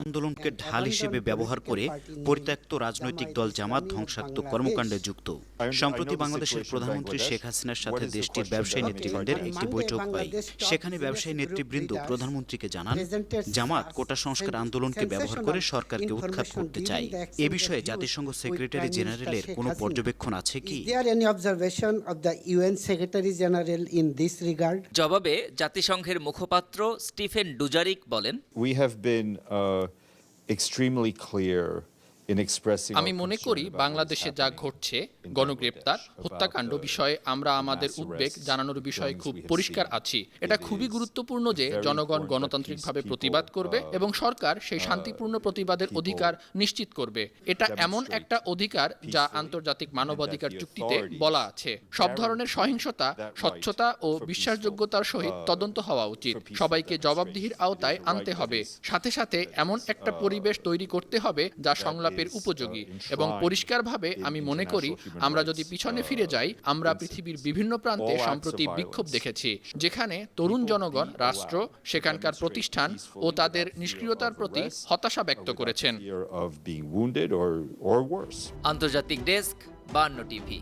আন্দোলনকে ঢাল হিসেবে ব্যবহার করে পরিত্যক্ত রাজনৈতিক দল জামাত ধ্বংসাত্মক কর্মকাণ্ডে যুক্ত। সম্প্রতি বাংলাদেশের প্রধানমন্ত্রী শেখ হাসিনার সাথে দেশটির ব্যবসায়ী নেতৃবৃন্দের একটি বৈঠক হয় সেখানে ব্যবসায়ী নেতৃবৃন্দ প্রধানমন্ত্রীকে জানান জামাত কোটা সংস্কার আন্দোলনকে ব্যবহার করে সরকারকে উৎখাত করতে চায় এ বিষয়ে জাতিসংঘ সেক্রেটারি জেনারেলের কোনো পর্যবেক্ষণ আছে কি? জবাবে জাতিসংঘের মুখপাত্র স্টিফেন ডুজারিক বলেন we extremely clear in expressing. আমি মনে করি বাংলাদেশে যা ঘটছে গণগ্রেপ্তার হত্যাকাণ্ড বিষয়ে আমরা আমাদের উদ্বেগ জানানোর বিষয়ে খুব পরিষ্কার আছি। এটা খুবই গুরুত্বপূর্ণ যে জনগণ গণতান্ত্রিকভাবে প্রতিবাদ করবে uh, এবং সরকার সেই শান্তিপূর্ণ প্রতিবাদের অধিকার নিশ্চিত করবে। এটা এমন একটা অধিকার যা আন্তর্জাতিক মানবাধিকার চুক্তিতে বলা আছে। সব ধরনের সহিংসতা স্বচ্ছতা ও বিশ্বাসযোগ্যতার সহিত uh, তদন্ত হওয়া উচিত। সবাইকে জবাবদিহির আওতায় আনতে হবে। সাথে সাথে এমন একটা uh, পরিবেশ তৈরি করতে হবে যা সংলাপের পদক্ষেপের উপযোগী এবং পরিষ্কারভাবে আমি মনে করি আমরা যদি পিছনে ফিরে যাই আমরা পৃথিবীর বিভিন্ন প্রান্তে সম্প্রতি বিক্ষোভ দেখেছি যেখানে তরুণ জনগণ রাষ্ট্র সেখানকার প্রতিষ্ঠান ও তাদের নিষ্ক্রিয়তার প্রতি হতাশা ব্যক্ত করেছেন। আন্তর্জাতিক ডেস্ক বান্ন টিভি।